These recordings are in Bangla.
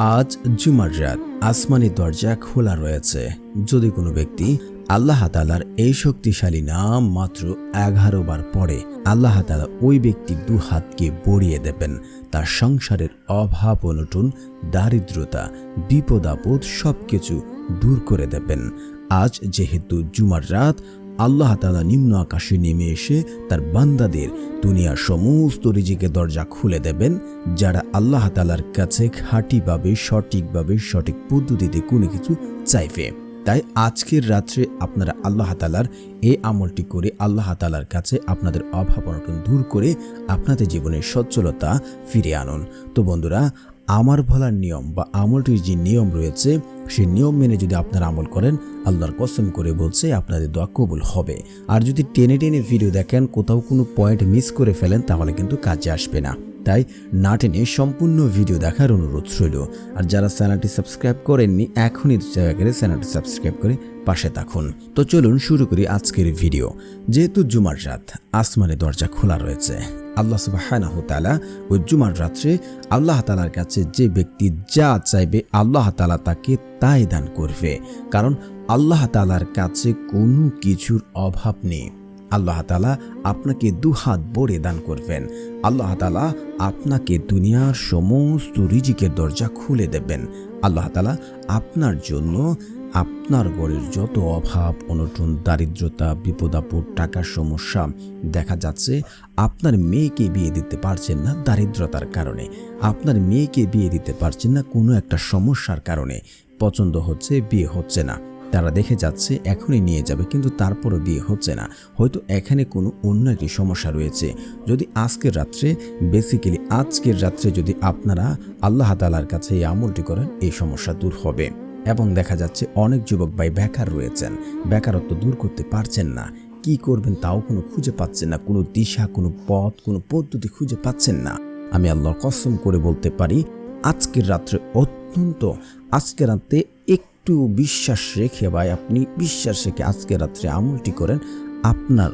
আজ জুমার রাত। আসমানি দরজা খোলা রয়েছে। যদি কোনো ব্যক্তি আল্লাহ তালার এই শক্তিশালী নাম মাত্র এগারো বার পরে আল্লাহ তালা ওই ব্যক্তির দু হাতকে বড়িয়ে দেবেন। তার সংসারের অভাব, অনটন, দারিদ্রতা, বিপদ, আপদ সব কিছু দূর করে দেবেন। আজ যেহেতু জুমার রাত আল্লাহ তালা নিম্ন আকাশে নেমে এসে তার বান্দাদের দুনিয়ার সমস্ত রিজিকে দরজা খুলে দেবেন, যারা আল্লাহ তালার কাছে খাঁটিভাবে, সঠিকভাবে, সঠিক পদ্ধতিতে কোনো কিছু চাইবে। তাই আজকের রাত্রে আপনারা আল্লাহ তালার এই আমলটি করে আল্লাহ তালার কাছে আপনাদের অভাব অনটন দূর করে আপনাদের জীবনের সচ্ছলতা ফিরে আনুন। তো বন্ধুরা আমার ভলার নিয়ম বা আমলটির যে নিয়ম রয়েছে সেই নিয়ম মেনে যদি আপনারা আমল করেন, আল্লাহর কসম করে বলছে আপনাদের দোয়া কবুল হবে। আর যদি টেনে টেনে ভিডিও দেখেন, কোথাও কোনো পয়েন্ট মিস করে ফেলেন, তাহলে কিন্তু কাজে আসবে না। তাই না টেনে সম্পূর্ণ ভিডিও দেখার অনুরোধ রইল। আর যারা চ্যানেলটি সাবস্ক্রাইব করেননি, এখনই জায়গা করে চ্যানেলটি সাবস্ক্রাইব করে পাশে থাকুন। তো চলুন শুরু করি আজকের ভিডিও যেহেতু জুমার রাত আসমানে দরজা খোলা রয়েছে। আল্লাহ সুবাহানাহু তাআলা ওই জুমার রাত্রে আল্লাহ তালার কাছে যে ব্যক্তি যা চাইবে আল্লাহ তালা তাকে তাই দান করবে। কারণ আল্লাহ তালার কাছে কোনো কিছুর অভাব নেই। আল্লাহ তালা আপনাকে দুহাত ভরে দান করবেন। আল্লাহ তালা আপনাকে দুনিয়ার সমস্ত রিজিকের দরজা খুলে দেবেন। আল্লাহ তালা আপনার জন্য আপনার গড়ের যত অভাব, অনটন, দারিদ্রতা বিপদাপদ টাকার সমস্যা দেখা যাচ্ছে, আপনার মেয়েকে বিয়ে দিতে পারছেন না দারিদ্রতার কারণে। আপনার মেয়েকে বিয়ে দিতে পারছেন না কোনো একটা সমস্যার কারণে। পছন্দ হচ্ছে, বিয়ে হচ্ছে না। তারা দেখে যাচ্ছে, এখনই নিয়ে যাবে, কিন্তু তারপরও বিয়ে হচ্ছে না। হয়তো এখানে কোনো অন্য একটি সমস্যা রয়েছে। যদি আজকের রাত্রে বেসিক্যালি আজকের রাত্রে যদি আপনারা আল্লাহ তালার কাছে এই আমলটি করেন, এই সমস্যা দূর হবে। এবং দেখা যাচ্ছে অনেক যুবক ভাই বেকার রয়েছেন। বেকারত্ব দূর করতে পারছেন না। কি করবেন তাও কোনো খুঁজে পাচ্ছেন না। কোনো দিশা, কোনো পথ, কোনো পদ্ধতি খুঁজে পাচ্ছেন না। আমি আল্লাহর কসম করে বলতে পারি, আজকের রাত্রে অত্যন্ত, আজকের রাতে একটু বিশ্বাস রেখে ভাই, আপনি বিশ্বাস রেখে আজকের রাত্রে আমলটি করেন। আপনার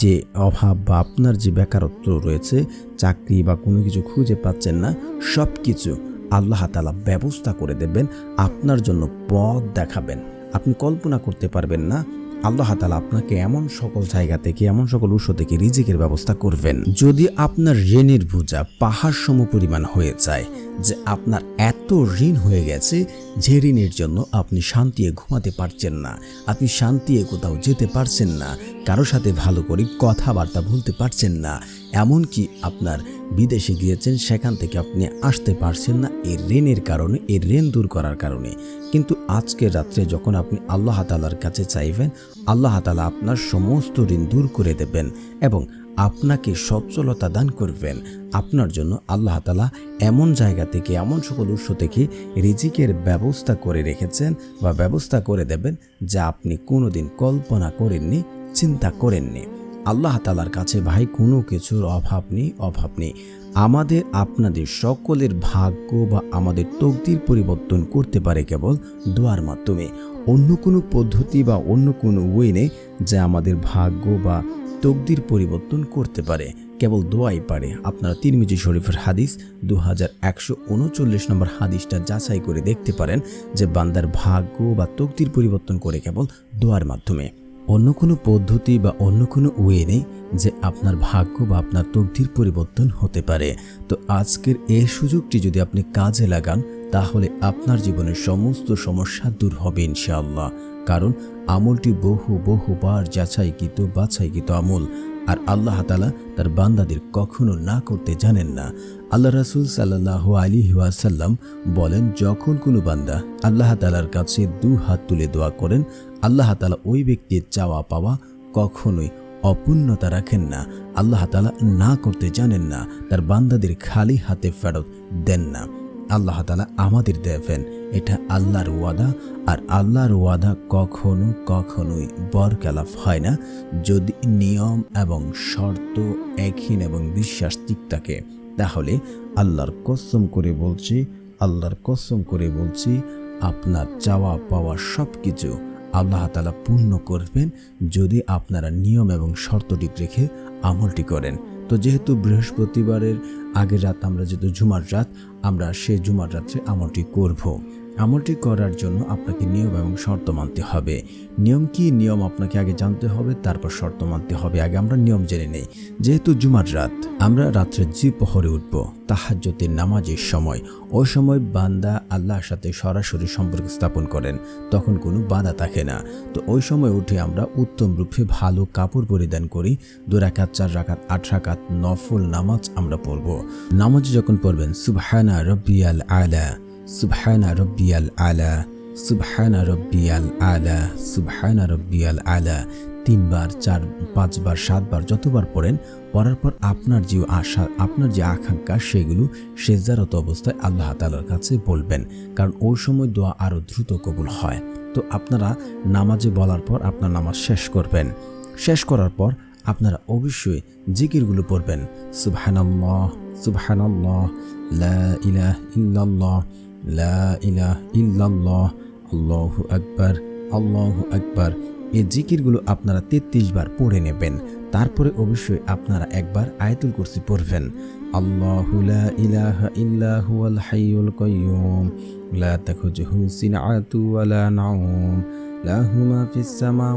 যে অভাব বা আপনার যে বেকারত্ব রয়েছে, চাকরি বা কোনো কিছু খুঁজে পাচ্ছেন না। সব কিছু আল্লাহ তালা ব্যবস্থা করে দেবেন, আপনার জন্য পথ দেখাবেন। আপনি কল্পনা করতে পারবেন না, আল্লাহ তালা আপনাকে এমন সকল জায়গা থেকে, এমন সকল উৎস থেকে রিজিকের ব্যবস্থা করবেন। যদি আপনার ঋণের বোঝা পাহাড় সম পরিমাণ হয়ে যায়, যে আপনার এত ঋণ হয়ে গেছে যে ঋণের জন্য আপনি শান্তিয়ে ঘুমাতে পারছেন না। আপনি শান্তিয়ে কোথাও যেতে পারছেন না। কারও সাথে ভালো করে কথাবার্তা বলতে পারছেন না। এমনকি আপনার বিদেশে গিয়েছেন, সেখান থেকে আপনি আসতে পারছেন না এই ঋণের কারণে, এই ঋণ দূর করার কারণে। কিন্তু আজকের রাত্রে যখন আপনি আল্লাহ তালার কাছে চাইবেন, আল্লাহ তালা আপনার সমস্ত ঋণ দূর করে দেবেন এবং আপনাকে সচ্ছলতা দান করবেন। আপনার জন্য আল্লাহ তালা এমন জায়গা থেকে, এমন সকল উৎস থেকে রিজিকের ব্যবস্থা করে রেখেছেন বা ব্যবস্থা করে দেবেন যা আপনি কোনোদিন কল্পনা করেননি, চিন্তা করেননি। আল্লাহ তালার কাছে, ভাই, কোনো কিছুর অভাব নেই অভাব নেই। আমাদের, আপনাদের সকলের ভাগ্য বা আমাদের তকদির পরিবর্তন করতে পারে কেবল দোয়ার মাধ্যমে। অন্য কোনো পদ্ধতি বা অন্য কোনো ওয়ে নেই যা আমাদের ভাগ্য বা তকদির পরিবর্তন করতে পারে। কেবল দোয়াই পারে। আপনারা তিরমিজি শরীফের হাদিস দু হাজার একশো উনচল্লিশ নম্বর হাদিসটা যাচাই করে দেখতে পারেন যে বান্দার ভাগ্য বা তকদির পরিবর্তন করে কেবল দোয়ার মাধ্যমে। অন্য কোনো পদ্ধতি বা অন্য কোনো ওয়ে নেই যে আপনার ভাগ্য বা আপনার তকদির পরিবর্তন হতে পারে। তো আজকের এই সুযোগটি যদি আপনি কাজে লাগান তাহলে আপনার জীবনের সমস্ত সমস্যা দূর হবে ইনশাআল্লাহ। কারণ আমলটি বহু, বহুবার যাচাইকৃত, বাছাইকৃত আমল। আর আল্লাহ তালা তার বান্দাদের কখনো না করতে জানেন না। আল্লাহ রাসুল সাল্লাহ আলী ওয়াসাল্লাম বলেন, যখন কোনো বান্দা আল্লাহ তালার কাছে দু হাত তুলে দোয়া করেন, আল্লাহ তালা ওই ব্যক্তির চাওয়া পাওয়া কখনোই অপূর্ণতা রাখেন না। আল্লাহ তালা না করতে জানেন না, তার বান্দাদের খালি হাতে ফেরত দেন না। আল্লাহ তালা আমাদের দেবেন এটা আল্লাহর ওয়াদা, আর আল্লাহর ওয়াদা কখনো কখনোই বরকালাফ হয় না। যদি নিয়ম এবং শর্ত একহীন এবং বিশ্বাস ঠিক থাকে, তাহলে আল্লাহর কসম করে বলছি, আল্লাহর কসম করে বলছি, আপনার চাওয়া পাওয়া সব কিছু আল্লাহ তালা পূর্ণ করবেন। যদি আপনারা নিয়ম এবং শর্তটি রেখে আমলটি করেন তো যেহেতু বৃহস্পতিবারের আগের রাত আমরা যেহেতু জুমার রাত, আমরা সেই জুমার রাত্রে আমলটি করব। আমলটি করার জন্য আপনাকে নিয়ম এবং শর্ত মানতে হবে। নিয়ম কি? নিয়ম আপনাকে আগে জানতে হবে, তারপর শর্ত মানতে হবে। আগে আমরা নিয়ম জেনে নেই। যেহেতু জুমার রাত, আমরা রাত্রে জি পহরে উঠব তাহাজ্যতের নামাজের সময়, ওই সময় বান্দা আল্লাহর সাথে সরাসরি সম্পর্ক স্থাপন করেন, তখন কোনো বাধা থাকে না। তো ওই সময় উঠে আমরা উত্তম রূপে ভালো কাপড় পরিধান করি দু রাকাত, চার রাকাত, আট রাকাত, নফল নামাজ আমরা পড়ব। নামাজ যখন পড়বেন, সুবহানা রব্বিয়াল আলা। সুবহানা রব্বিয়াল আলা, সুবহানা রব্বিয়াল আলা, সুবহানা রব্বিয়াল আলা। তিনবার, চার, পাঁচবার, সাতবার, যতবার পড়েন, পড়ার পর আপনার যে আশা, আপনার যে আকাঙ্ক্ষা, সেগুলো সেজারত অবস্থায় আল্লাহ তালার কাছে বলবেন। কারণ ওই সময় দোয়া আরও দ্রুত কবুল হয়। তো আপনারা নামাজে বলার পর আপনার নামাজ শেষ করবেন। শেষ করার পর আপনারা অবশ্যই জিকিরগুলো পড়বেন। সুবহানাল্লাহ সুবহানাল্লাহ, লা ইলাহ ইল্লাল্লাহ। লা ইল্লাল্লাহ, আল্লাহু আকবার আল্লাহু আকবার। এই জিকিরগুলো আপনারা তেত্রিশ বার পড়ে নেবেন। তারপরে অবশ্যই আপনারা একবার আয়তুল কুরসি পড়বেন। আল্লাহু লা ইলাহা ইল্লা হুয়াল হাইয়ুল কাইয়্যুম লা মা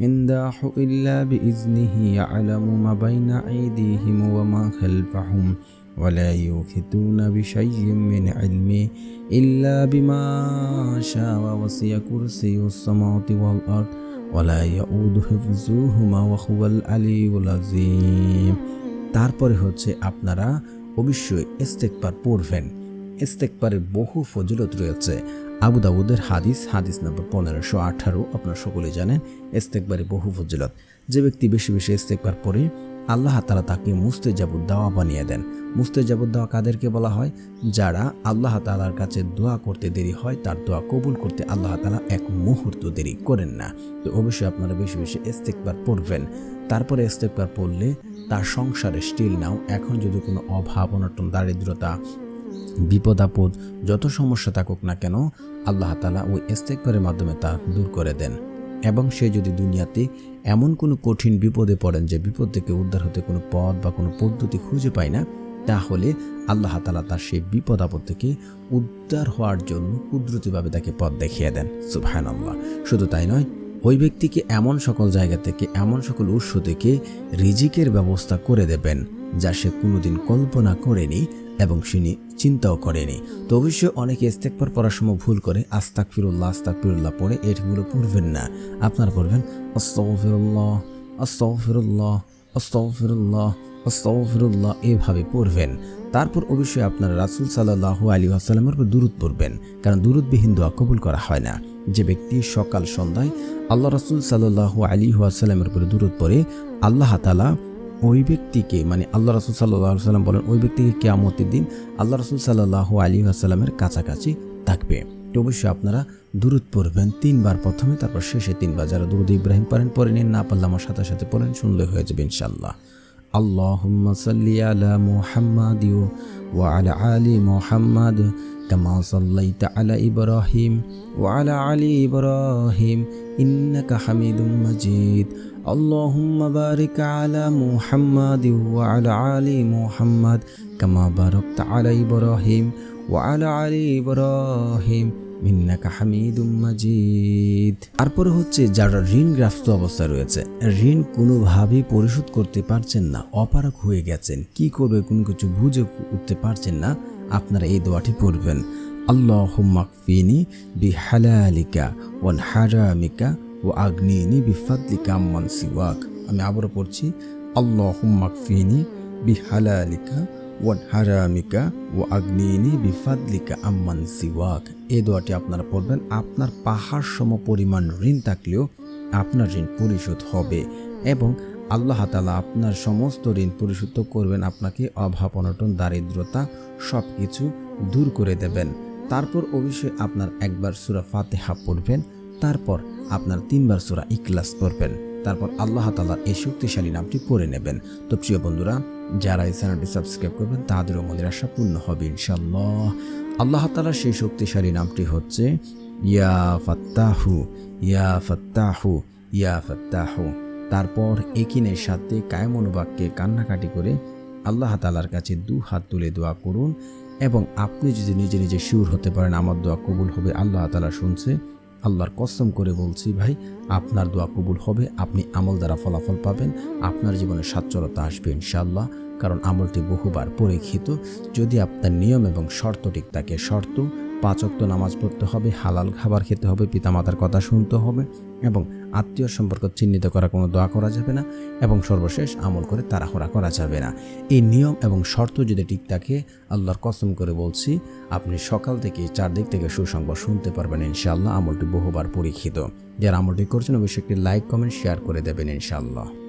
عنده إلا بإذنه يعلم ما بين أيديهم وما خلفهم ولا يوحدون بشيء من علمه إلا بما شاء وسع كرسي السماوات والأرض ولا يؤود حفظهما وهو العلي العظيم তারপরে হচ্ছে আপনারা অবশ্যই ইস্তেকবার পড়বেন ইস্তেকবারের বহু ফজিলত রয়েছে আবু দাউদের হাদিস হাদিস নম্বর পনেরোশো আঠারো, আপনারা সকলে জানেন, ইস্তেকবারে বহু ফজিলত। যে ব্যক্তি বেশি বেশি ইস্তেকবার পড়ে আল্লাহ তালা তাকে মুস্তেজাবুদ দাওয়া বানিয়ে দেন। মুস্তেজাবুদ দাওয়া কাদেরকে বলা হয়? যারা আল্লাহ তালার কাছে দোয়া করতে দেরি হয়, তার দোয়া কবুল করতে আল্লাহ তালা এক মুহূর্ত দেরি করেন না। তো অবশ্যই আপনারা বেশি বেশি ইস্তেকবার পড়বেন। তারপরে ইস্তেকবার পড়লে তার সংসারে স্টিল নাও এখন যদি কোনো অভাব, অনটন, দারিদ্রতা বিপদ, আপদ, যত সমস্যা থাকুক না কেন, আল্লাহ তালা ওই ইস্তেকবারের মাধ্যমে তা দূর করে দেন। এবং সে যদি দুনিয়াতে এমন কোনো কঠিন বিপদে পড়েন যে বিপদ থেকে উদ্ধার হতে কোনো পথ বা কোনো পদ্ধতি খুঁজে পায় না, তাহলে আল্লাহ তালা তার সেই বিপদ, আপদ থেকে উদ্ধার হওয়ার জন্য কুদরতিভাবে তাকে পথ দেখিয়ে দেন। সুবহান আল্লাহ শুধু তাই নয়, ওই ব্যক্তিকে এমন সকল জায়গা থেকে, এমন সকল উৎস থেকে রিজিকের ব্যবস্থা করে দেবেন। যা সে কোনোদিন কল্পনা করেনি এবং তিনি চিন্তাও করেনি। তো অবশ্যই অনেকে ইস্তেকবার পড়ার সময় ভুল করে। আস্তাক ফিরুল্লাহ আস্তাক ফিরুল্লাহ পড়ে এগুলো পড়বেন না। আপনারা পড়বেন আস্তফিরুল্লাহ এভাবে পড়বেন। তারপর অবশ্যই আপনারা রাসুল সাল্লাহ আলী আসাল্লামের উপর দূরত পড়বেন, কারণ দূরতবিহীন দোয়া কবুল করা হয় না। যে ব্যক্তি সকাল সন্ধ্যায় আল্লাহ রাসুল সাল্লাহ আলী আসাল্লামের উপরে দূরত পড়ে, আল্লাহ তালা ওই ব্যক্তিকে মানে আল্লাহ রসুল সাল্লাহ সাল্লাম বলেন ওই ব্যক্তিকে কেয়ামতের দিন আল্লাহ রসুল সাল্লাহ আলী আসাল্লামের কাছাকাছি থাকবে তো অবশ্যই আপনারা দূরত পড়বেন তিনবার প্রথমে তারপর শেষে তিনবার যারা দুরুদ ইব্রাহিম পড়েন পরে নিন না পারলে আমার সাথে সাথে পড়েন শুনলে হয়ে যাবে ইনশাল্লাহ اللهم صل على محمد وعلى آل محمد كما صليت على إبراهيم وعلى آل إبراهيم إنك حميد مجيد اللهم بارك على محمد وعلى آل محمد كما باركت على إبراهيم وعلى آل إبراهيم ইন্নাকা হামিদুম মাজিদ তারপরে হচ্ছে যারা ঋণগ্রস্ত অবস্থায় রয়েছে ঋণ কোনোভাবেই পরিশোধ করতে পারছেন না অপারক হয়ে গেছেন কি করবে কোনো কিছু বুঝে উঠতে পারছেন না আপনারা এই দোয়াটি পড়বেন আল্লাহ মাকফিনি বি হালালিকা ওয়ান হারামিকা ও আগ্নিনি বিফাদলিকা আম্মান সিওয়াক। আমি আবারও পড়ছি আল্লাহ মাকফিনি বি হালালিকা ওয়ান হারামিকা ও আগ্নিনি বিফাদলিকা আম্মান সিওয়াক। এই দোয়াটি আপনারা পড়বেন। আপনার পাহাড় সম পরিমাণ ঋণ থাকলেও আপনার ঋণ পরিশোধ হবে এবং আল্লাহ তালা আপনার সমস্ত ঋণ পরিশোধ করবেন, আপনাকে অভাব, অনটন, দারিদ্রতা সব কিছু দূর করে দেবেন। তারপর অবশ্যই আপনার একবার সুরা ফাতেহা পড়বেন। তারপর আপনার তিনবার সুরা ইকলাস পড়বেন। তারপর আল্লাহ তালার এই শক্তিশালী নামটি পড়ে নেবেন। তো প্রিয় বন্ধুরা, যারা এই চ্যানেলটি সাবস্ক্রাইব করবেন তাদেরও মনের আশা পূর্ণ হবে ইনশাল্লাহ আল্লাহ তালার সেই শক্তিশালী নামটি হচ্ছে, ইয়া ফাত্তাহু ইয়া ফাত্তাহু ইয়া ফাত্তাহু। তারপর একিনের সাথে কায়মনোবাক্যে কান্নাকাটি করে আল্লাহ তালার কাছে দু হাত তুলে দোয়া করুন। এবং আপনি যদি নিজে নিজে শিওর হতে পারেন, আমার দোয়া কবুল হবে, আল্লাহ তালা শুনছে। আল্লাহর কসম করে বলছি ভাই, আপনার দোয়া কবুল হবে, আপনি আমল দ্বারা ফলাফল পাবেন, আপনার জীবনে সাচ্চরতা আসবে ইনশাল্লাহ কারণ আমলটি বহুবার পরীক্ষিত। যদি আপনার নিয়ম এবং শর্ত ঠিক থাকে, শর্ত পাঁচক্ত নামাজ পড়তে হবে, হালাল খাবার খেতে হবে, পিতামাতার কথা শুনতে হবে এবং আত্মীয় সম্পর্ক চিহ্নিত করা কোনো দোয়া করা যাবে না এবং সর্বশেষ আমল করে তাড়াহুড়া করা যাবে না। এই নিয়ম এবং শর্ত যদি ঠিক থাকে, আল্লাহর কসম করে বলছি, আপনি সকাল থেকে চারদিক থেকে সুসংবাদ শুনতে পারবেন ইনশাআল্লাহ। আমলটি বহুবার পরীক্ষিত। যারা আমলটি করছেন, অবশ্যই একটি লাইক, কমেন্ট, শেয়ার করে দেবেন ইনশাআল্লাহ।